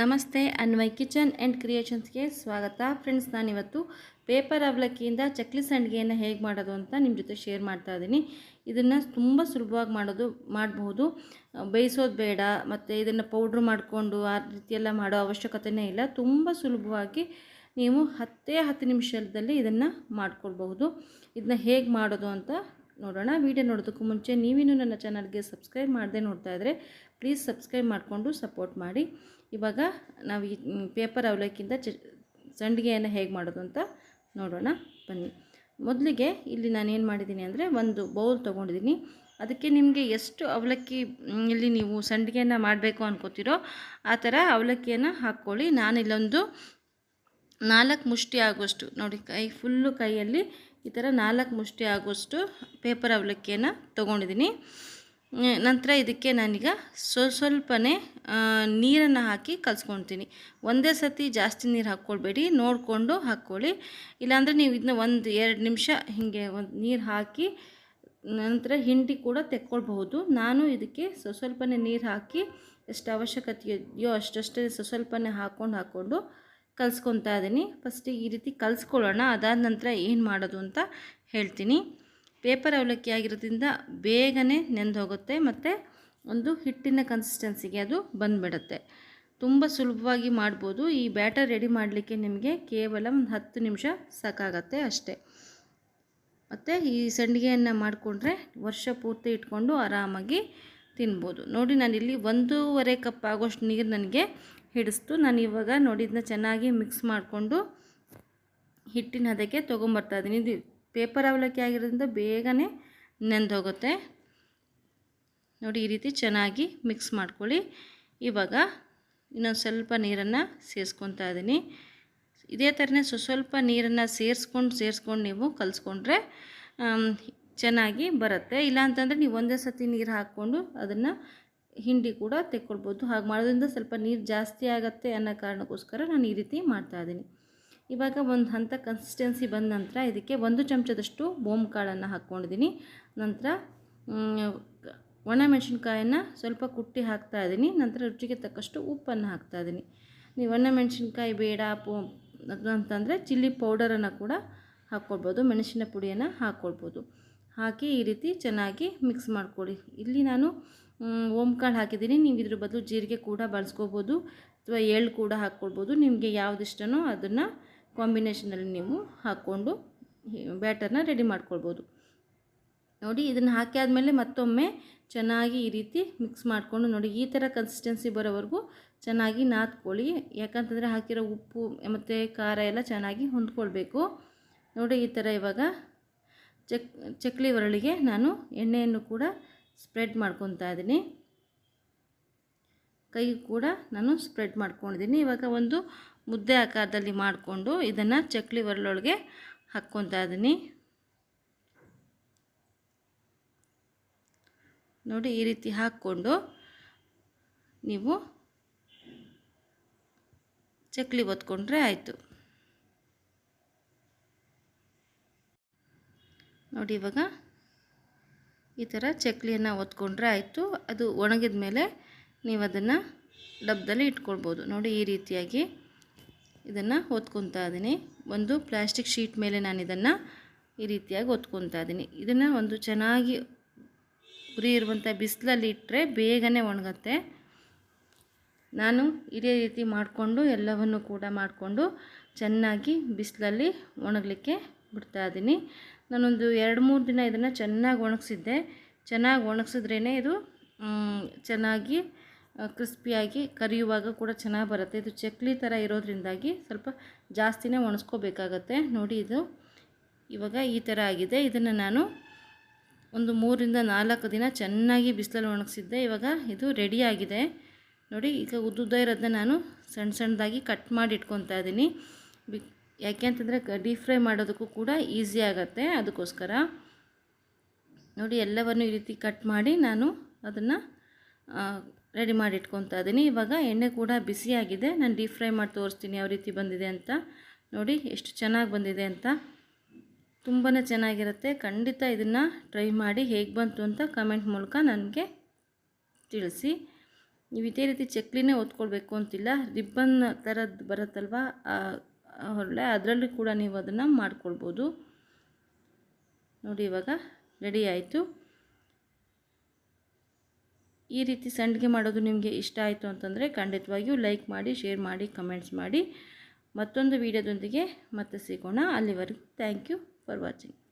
ನಮಸ್ತೆ, Anvay kitchen and ಕ್ರಿಯೇಷನ್ಸ್ಗೆ ಸ್ವಾಗತ. Friends, ನಾನಿವತ್ತು ಪೇಪರ್ ಅವಲಕ್ಕಿಯಿಂದ ಚಕ್ಲಿ ಸಂಡಿಗೆಯನ್ನು ಹೇಗೆ ಮಾಡೋದು ಅಂತ ನಿಮ್ಮ ಜೊತೆ ಶೇರ್ ಮಾಡ್ತಾ ಇದ್ದೀನಿ. ಇದನ್ನು ತುಂಬ ಸುಲಭವಾಗಿ ಮಾಡೋದು ಮಾಡಬಹುದು ಬೇಯಿಸೋದು ಬೇಡ, ಮತ್ತು ಇದನ್ನು ಪೌಡ್ರ್ ಮಾಡಿಕೊಂಡು ಆ ರೀತಿಯೆಲ್ಲ ಮಾಡೋ ಅವಶ್ಯಕತೆಯೇ ಇಲ್ಲ. ತುಂಬ ಸುಲಭವಾಗಿ ನೀವು ಹತ್ತೇ ಹತ್ತು ನಿಮಿಷದಲ್ಲಿ ಇದನ್ನು ಮಾಡ್ಕೊಳ್ಬಹುದು. ಇದನ್ನ ಹೇಗೆ ಮಾಡೋದು ಅಂತ ನೋಡೋಣ. ವಿಡಿಯೋ ನೋಡೋದಕ್ಕೂ ಮುಂಚೆ ನೀವೇನು ನನ್ನ ಚಾನಲ್ಗೆ ಸಬ್ಸ್ಕ್ರೈಬ್ ಮಾಡದೆ ನೋಡ್ತಾ ಇದ್ದರೆ ಪ್ಲೀಸ್ ಸಬ್ಸ್ಕ್ರೈಬ್ ಮಾಡಿಕೊಂಡು ಸಪೋರ್ಟ್ ಮಾಡಿ. ಇವಾಗ ನಾವು ಈ ಪೇಪರ್ ಅವಲಕ್ಕಿಂತ ಚ ಸಂಡಿಗೆಯನ್ನು ಹೇಗೆ ಮಾಡೋದು ಅಂತ ನೋಡೋಣ. ಬನ್ನಿ. ಮೊದಲಿಗೆ ಇಲ್ಲಿ ನಾನು ಏನು ಮಾಡಿದ್ದೀನಿ ಅಂದರೆ ಒಂದು ಬೌಲ್ ತೊಗೊಂಡಿದ್ದೀನಿ. ಅದಕ್ಕೆ ನಿಮಗೆ ಎಷ್ಟು ಅವಲಕ್ಕಿ ಇಲ್ಲಿ ನೀವು ಸಂಡಿಗೆಯನ್ನು ಮಾಡಬೇಕು ಅನ್ಕೋತಿರೋ ಆ ಥರ ಅವಲಕ್ಕಿಯನ್ನು ಹಾಕ್ಕೊಳ್ಳಿ. ನಾನು ಇಲ್ಲೊಂದು ನಾಲ್ಕು ಮುಷ್ಟಿ ಆಗೋಷ್ಟು ನೋಡಿ ಕೈ ಫುಲ್ಲು ಕೈಯಲ್ಲಿ ಈ ಥರ ನಾಲ್ಕು ಮುಷ್ಟಿ ಆಗುವಷ್ಟು ಪೇಪರ್ ಅವಲಕ್ಕಿಯನ್ನು ತೊಗೊಂಡಿದ್ದೀನಿ. ನಂತರ ಇದಕ್ಕೆ ನಾನೀಗ ಸ್ವಲ್ಪ ಸ್ವಲ್ಪನೇ ನೀರನ್ನು ಹಾಕಿ ಕಲಿಸ್ಕೊಳ್ತೀನಿ. ಒಂದೇ ಸತಿ ಜಾಸ್ತಿ ನೀರು ಹಾಕ್ಕೊಳ್ಬೇಡಿ, ನೋಡಿಕೊಂಡು ಹಾಕ್ಕೊಳ್ಳಿ. ಇಲ್ಲಾಂದರೆ ನೀವು ಇದನ್ನ ಒಂದು ಎರಡು ನಿಮಿಷ ಹೀಗೆ ಒಂದು ನೀರು ಹಾಕಿ ನಂತರ ಹಿಂಡಿ ಕೂಡ ತೆಕ್ಕೊಳ್ಬಹುದು. ನಾನು ಇದಕ್ಕೆ ಸ್ವ ಸ್ವಲ್ಪನೇ ನೀರು ಹಾಕಿ ಎಷ್ಟು ಅವಶ್ಯಕತೆ ಇದೆಯೋ ಅಷ್ಟಷ್ಟೇ ಸ್ವಸ್ವಲ್ಪನೇ ಹಾಕ್ಕೊಂಡು ಹಾಕ್ಕೊಂಡು ಕಲಿಸ್ಕೊತಾ ಇದ್ದೀನಿ ಫಸ್ಟಿಗೆ ಈ ರೀತಿ ಕಲಿಸ್ಕೊಳ್ಳೋಣ. ಅದಾದ ನಂತರ ಏನು ಮಾಡೋದು ಅಂತ ಹೇಳ್ತೀನಿ. ಪೇಪರ್ ಅವಲಕ್ಕಿ ಆಗಿರೋದ್ರಿಂದ ಬೇಗನೆ ನೆಂದು ಹೋಗುತ್ತೆ ಮತ್ತು ಒಂದು ಹಿಟ್ಟಿನ ಕನ್ಸಿಸ್ಟೆನ್ಸಿಗೆ ಅದು ಬಂದುಬಿಡುತ್ತೆ. ತುಂಬ ಸುಲಭವಾಗಿ ಮಾಡ್ಬೋದು. ಈ ಬ್ಯಾಟರ್ ರೆಡಿ ಮಾಡಲಿಕ್ಕೆ ನಿಮಗೆ ಕೇವಲ ಒಂದು ಹತ್ತು ನಿಮಿಷ ಸಾಕಾಗತ್ತೆ ಅಷ್ಟೇ. ಮತ್ತು ಈ ಸಂಡಿಗೆಯನ್ನು ಮಾಡಿಕೊಂಡ್ರೆ ವರ್ಷ ಪೂರ್ತಿ ಇಟ್ಕೊಂಡು ಆರಾಮಾಗಿ ತಿನ್ಬೋದು. ನೋಡಿ ನಾನಿಲ್ಲಿ ಒಂದೂವರೆ ಕಪ್ ಆಗೋಷ್ಟು ನೀರು ನನಗೆ ಹಿಡಿಸ್ತು. ನಾನು ಇವಾಗ ನೋಡಿ ಇದನ್ನ ಚೆನ್ನಾಗಿ ಮಿಕ್ಸ್ ಮಾಡಿಕೊಂಡು ಹಿಟ್ಟಿನ ಹದಕ್ಕೆ ತೊಗೊಂಬರ್ತಾ ಇದ್ದೀನಿ. ಇದು ಪೇಪರ್ ಅವಲಕ್ಕಿ ಆಗಿರೋದ್ರಿಂದ ಬೇಗನೆ ನೆಂದೋಗುತ್ತೆ. ನೋಡಿ, ಈ ರೀತಿ ಚೆನ್ನಾಗಿ ಮಿಕ್ಸ್ ಮಾಡ್ಕೊಳ್ಳಿ. ಇವಾಗ ಇನ್ನೊಂದು ಸ್ವಲ್ಪ ನೀರನ್ನು ಸೇರಿಸ್ಕೊತಾ ಇದ್ದೀನಿ. ಇದೇ ಥರನೇ ಸ್ವ ಸ್ವಲ್ಪ ನೀರನ್ನು ಸೇರಿಸ್ಕೊಂಡು ಸೇರಿಸ್ಕೊಂಡು ನೀವು ಕಲಿಸ್ಕೊಂಡ್ರೆ ಚೆನ್ನಾಗಿ ಬರುತ್ತೆ. ಇಲ್ಲಾಂತಂದರೆ ನೀವು ಒಂದೇ ಸತಿ ನೀರು ಹಾಕ್ಕೊಂಡು ಅದನ್ನು ಹಿಂಡಿ ಕೂಡ ತೆಕ್ಕೊಳ್ಬೋದು. ಹಾಗೆ ಮಾಡೋದ್ರಿಂದ ಸ್ವಲ್ಪ ನೀರು ಜಾಸ್ತಿ ಆಗುತ್ತೆ ಅನ್ನೋ ಕಾರಣಕ್ಕೋಸ್ಕರ ನಾನು ಈ ರೀತಿ ಮಾಡ್ತಾಯಿದ್ದೀನಿ ಇವಾಗ ಒಂದು ಹಂತ ಕನ್ಸಿಸ್ಟೆನ್ಸಿ ಬಂದ ನಂತರ ಇದಕ್ಕೆ ಒಂದು ಚಮಚದಷ್ಟು ಬೋಮ್ ಕಾಳನ್ನು ಹಾಕ್ಕೊಂಡಿದ್ದೀನಿ. ನಂತರ ಒಣಮೆಣಸಿನ್ಕಾಯನ್ನು ಸ್ವಲ್ಪ ಕುಟ್ಟಿ ಹಾಕ್ತಾ ಇದ್ದೀನಿ. ನಂತರ ರುಚಿಗೆ ತಕ್ಕಷ್ಟು ಉಪ್ಪನ್ನು ಹಾಕ್ತಾ ಇದ್ದೀನಿ. ನೀವು ಒಣಮೆಣಸಿನ್ಕಾಯಿ ಬೇಡ, ಪೋ, ಅಂತಂದರೆ ಚಿಲ್ಲಿ ಪೌಡರನ್ನು ಕೂಡ ಹಾಕ್ಕೊಳ್ಬೋದು, ಮೆಣಸಿನ ಪುಡಿಯನ್ನು ಹಾಕ್ಕೊಳ್ಬೋದು. ಹಾಕಿ ಈ ರೀತಿ ಚೆನ್ನಾಗಿ ಮಿಕ್ಸ್ ಮಾಡ್ಕೊಳ್ಳಿ. ಇಲ್ಲಿ ನಾನು ಓಂಕಾಳು ಹಾಕಿದ್ದೀನಿ. ನೀವು ಇದ್ರ ಬದಲು ಜೀರಿಗೆ ಕೂಡ ಬಳಸ್ಕೋಬೋದು. ಅಥವಾ ಎಳ್ಳು ಕೂಡ ಹಾಕ್ಕೊಳ್ಬೋದು. ನಿಮಗೆ ಯಾವ್ದು ಯಾವುದಿಷ್ಟನೋ ಅದನ್ನು ಕಾಂಬಿನೇಷನಲ್ಲಿ ನೀವು ಹಾಕ್ಕೊಂಡು ಬ್ಯಾಟರ್ನ ರೆಡಿ ಮಾಡ್ಕೊಳ್ಬೋದು. ನೋಡಿ, ಇದನ್ನು ಹಾಕಿ ಆದಮೇಲೆ ಮತ್ತೊಮ್ಮೆ ಚೆನ್ನಾಗಿ ಈ ರೀತಿ ಮಿಕ್ಸ್ ಮಾಡಿಕೊಂಡು ನೋಡಿ, ಈ ಥರ ಕನ್ಸಿಸ್ಟೆನ್ಸಿ ಬರೋವರೆಗೂ ಚೆನ್ನಾಗಿ ನಾದ್ಕೊಳ್ಳಿ. ಯಾಕಂತಂದರೆ ಹಾಕಿರೋ ಉಪ್ಪು, ಮತ್ತು ಖಾರ ಎಲ್ಲ ಚೆನ್ನಾಗಿ ಹೊಂದ್ಕೊಳ್ಬೇಕು. ನೋಡಿ, ಈ ಥರ ಇವಾಗ ಚಕ್, ಚಕ್ಲಿ ಒರಳಿಗೆ ನಾನು ಎಣ್ಣೆಯನ್ನು ಕೂಡ ಸ್ಪ್ರೆಡ್ ಮಾಡ್ಕೊತಾ ಇದ್ದೀನಿ. ಕೈ ಕೂಡ ನಾನು ಸ್ಪ್ರೆಡ್ ಮಾಡ್ಕೊಂಡಿದ್ದೀನಿ. ಇವಾಗ ಒಂದು ಮುದ್ದೆ ಆಕಾರದಲ್ಲಿ ಮಾಡಿಕೊಂಡು ಇದನ್ನು ಚಕ್ಲಿ ಒರಳೊಳಗೆ ಹಾಕ್ಕೊತಾ ಇದ್ದೀನಿ. ನೋಡಿ ಈ ರೀತಿ ಹಾಕ್ಕೊಂಡು ನೀವು ಚಕ್ಲಿ ಒತ್ಕೊಂಡ್ರೆ ಆಯಿತು. ನೋಡಿ ಇವಾಗ ಈ ಥರ ಚಕ್ಲಿಯನ್ನು ಒತ್ಕೊಂಡ್ರೆ ಆಯಿತು. ಅದು ಒಣಗಿದ ಮೇಲೆ ನೀವು ಅದನ್ನು ಡಬ್ಬದಲ್ಲಿ ಇಟ್ಕೊಳ್ಬೋದು. ನೋಡಿ ಈ ರೀತಿಯಾಗಿ ಇದನ್ನು ಒತ್ಕೊತಾ ಇದ್ದೀನಿ ಒಂದು ಪ್ಲ್ಯಾಸ್ಟಿಕ್ ಶೀಟ್ ಮೇಲೆ ನಾನು ಇದನ್ನು ಈ ರೀತಿಯಾಗಿ ಒತ್ಕೊತಾ ಇದ್ದೀನಿ ಇದನ್ನು ಒಂದು ಚೆನ್ನಾಗಿ ಉರಿ ಇರುವಂಥ ಬಿಸಿಲಲ್ಲಿ ಇಟ್ಟರೆ ಬೇಗನೆ ಒಣಗತ್ತೆ. ನಾನು ಇದೇ ರೀತಿ ಮಾಡಿಕೊಂಡು ಎಲ್ಲವನ್ನು ಕೂಡ ಮಾಡಿಕೊಂಡು ಚೆನ್ನಾಗಿ ಬಿಸಿಲಲ್ಲಿ ಒಣಗಲಿಕ್ಕೆ ಬಿಡ್ತಾ ಇದ್ದೀನಿ ನಾನೊಂದು ಎರಡು ಮೂರು ದಿನ ಇದನ್ನು ಚೆನ್ನಾಗಿ ಒಣಗಿಸಿದ್ದೆ. ಚೆನ್ನಾಗಿ ಒಣಗಿಸಿದ್ರೇ ಇದು ಚೆನ್ನಾಗಿ ಕ್ರಿಸ್ಪಿಯಾಗಿ ಕರಿಯುವಾಗ ಕೂಡ ಚೆನ್ನಾಗಿ ಬರುತ್ತೆ. ಇದು ಚಕ್ಲಿ ಥರ ಇರೋದ್ರಿಂದಾಗಿ ಸ್ವಲ್ಪ ಜಾಸ್ತಿನೇ ಒಣಸ್ಕೋಬೇಕಾಗತ್ತೆ. ನೋಡಿ ಇದು. ಇವಾಗ ಈ ಥರ ಆಗಿದೆ. ಇದನ್ನು ನಾನು ಒಂದು ಮೂರಿಂದ ನಾಲ್ಕು ದಿನ ಚೆನ್ನಾಗಿ ಬಿಸಿಲಲ್ಲಿ ಒಣಗಿಸಿದ್ದೆ. ಇವಾಗ ಇದು ರೆಡಿಯಾಗಿದೆ ನೋಡಿ, ಈಗ ಉದ್ದುದ್ದ ಇರೋದನ್ನ ನಾನು ಸಣ್ಣ ಸಣ್ಣದಾಗಿ ಕಟ್ ಮಾಡಿ ಇಟ್ಕೊತಾ ಇದ್ದೀನಿ. ಬಿ ಯಾಕೆ ಅಂತಂದರೆ ಡೀಪ್ ಫ್ರೈ ಮಾಡೋದಕ್ಕೂ ಕೂಡ ಈಸಿ ಆಗುತ್ತೆ. ಅದಕ್ಕೋಸ್ಕರ ನೋಡಿ ಎಲ್ಲವನ್ನು ಈ ರೀತಿ ಕಟ್ ಮಾಡಿ ನಾನು ಅದನ್ನು ರೆಡಿ ಮಾಡಿ ಇಟ್ಕೊತಾ ಇದ್ದೀನಿ. ಇವಾಗ ಎಣ್ಣೆ ಕೂಡ ಬಿಸಿಯಾಗಿದೆ ನಾನು ಡೀಪ್ ಫ್ರೈ ಮಾಡಿ ತೋರಿಸ್ತೀನಿ ಯಾವ ರೀತಿ ಬಂದಿದೆ ಅಂತ. ನೋಡಿ ಎಷ್ಟು ಚೆನ್ನಾಗಿ ಬಂದಿದೆ ಅಂತ. ತುಂಬಾ ಚೆನ್ನಾಗಿರುತ್ತೆ. ಖಂಡಿತ ಇದನ್ನು ಟ್ರೈ ಮಾಡಿ ಹೇಗೆ ಬಂತು ಅಂತ ಕಮೆಂಟ್ ಮೂಲಕ ನನಗೆ ತಿಳಿಸಿ. ನೀವು ಇದೇ ರೀತಿ ಚಕ್ಲಿನೇ ಒತ್ಕೊಳ್ಬೇಕು ಅಂತಿಲ್ಲ. ರಿಬ್ಬನ್ ಥರದ್ದು ಬರುತ್ತಲ್ವ? ಹೊರಳೆ, ಅದರಲ್ಲಿ ಕೂಡ ನೀವು ಅದನ್ನು ಮಾಡ್ಕೊಳ್ಬೋದು. ನೋಡಿ ಇವಾಗ ರೆಡಿ ಆಯಿತು. ಈ ರೀತಿ ಸಂಡಿಗೆ ಮಾಡೋದು ನಿಮಗೆ ಇಷ್ಟ ಆಯಿತು ಅಂತಂದರೆ ಖಂಡಿತವಾಗಿಯೂ ಲೈಕ್ ಮಾಡಿ, ಶೇರ್ ಮಾಡಿ, ಕಮೆಂಟ್ಸ್ ಮಾಡಿ. ಮತ್ತೊಂದು ವಿಡಿಯೋದೊಂದಿಗೆ ಮತ್ತೆ ಸಿಗೋಣ. ಅಲ್ಲಿವರೆಗೂ ಥ್ಯಾಂಕ್ ಯು ಫಾರ್ ವಾಚಿಂಗ್